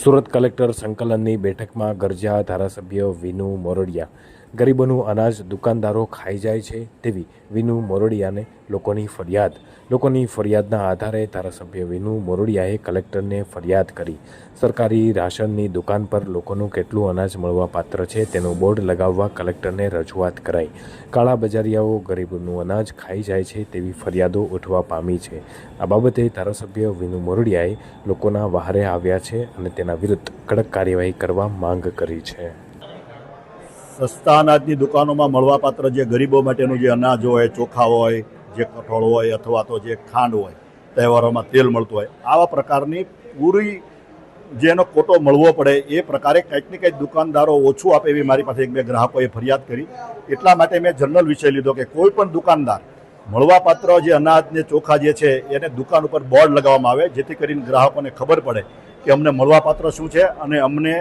Surat collector સંકલનની બેઠકમાં ગરજા ધારાસભ્ય વિનુ મોરડિયા ગરીબોનું અનાજ દુકાનદારો ખાઈ જાય છે તેવી વિનુ મોરડિયાને લોકોની ફરિયાદ. લોકોની ફરિયાદના આધારે ધારાસભ્ય વિનુ મોરડિયાએ કલેક્ટરને ફરિયાદ કરી. સરકારી રાશનની દુકાન પર લોકોનું કેટલું અનાજ મળવા પાત્ર છે તેનું બોર્ડ લગાવવા કલેક્ટરને રજૂઆત કરાઈ. કાળા બજારિયાઓ ગરીબોનું અનાજ ખાઈ જાય છે તેવી ફરિયાદો ઉઠવા પામી છે. આ બાબતે ધારાસભ્ય વિનુ મોરડિયાએ લોકોના વહારે આવ્યા છે અને તેના વિરુદ્ધ કડક કાર્યવાહી કરવા માંગ કરી છે. સસ્તા અનાજની દુકાનોમાં મળવાપાત્ર જે ગરીબો માટેનું જે અનાજ હોય, ચોખા હોય, જે કઠોળ હોય અથવા તો જે ખાંડ હોય, તહેવારોમાં તેલ મળતું હોય, આવા પ્રકારની પૂરી જેનો કોટો મળવો પડે એ પ્રકારે કંઈક ને કંઈક દુકાનદારો ઓછું આપે એવી મારી પાસે એક બે ગ્રાહકોએ ફરિયાદ કરી. એટલા માટે મેં જનરલ વિષય લીધો કે કોઈ પણ દુકાનદાર મળવાપાત્ર જે અનાજ ને ચોખા જે છે એને દુકાન ઉપર બોર્ડ લગાવવામાં આવે, જેથી કરીને ગ્રાહકોને ખબર પડે કે અમને મળવાપાત્ર શું છે અને અમને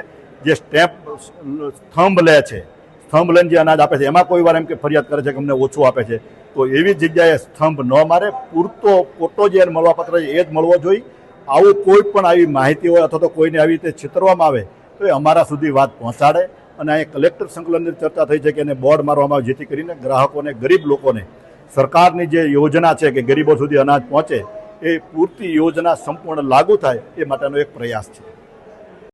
જે સ્ટેમ્પ સ્તંભ લે છે સ્તંભ લઈને જે અનાજ આપે છે, એમાં કોઈ વાર એમ કે ફરિયાદ કરે છે કે અમને ઓછું આપે છે. તો એવી જગ્યાએ સ્તંભ ન મારે, પૂરતો પોટો જે મળવાપાત્ર છે, એ જ મળવો જોઈએ. આવું કોઈ પણ આવી માહિતી હોય અથવા તો કોઈને આવી રીતે છેતરવામાં આવે, તો એ અમારા સુધી વાત પહોંચાડે. અને અહીં કલેક્ટર સંકલનની ચર્ચા થઈ છે કે એને બોર્ડ મારવામાં આવે, જેથી કરીને ગ્રાહકોને, ગરીબ લોકોને સરકારની જે યોજના છે કે ગરીબો સુધી અનાજ પહોંચે, એ પૂરતી યોજના સંપૂર્ણ લાગુ થાય, એ માટેનો એક પ્રયાસ છે.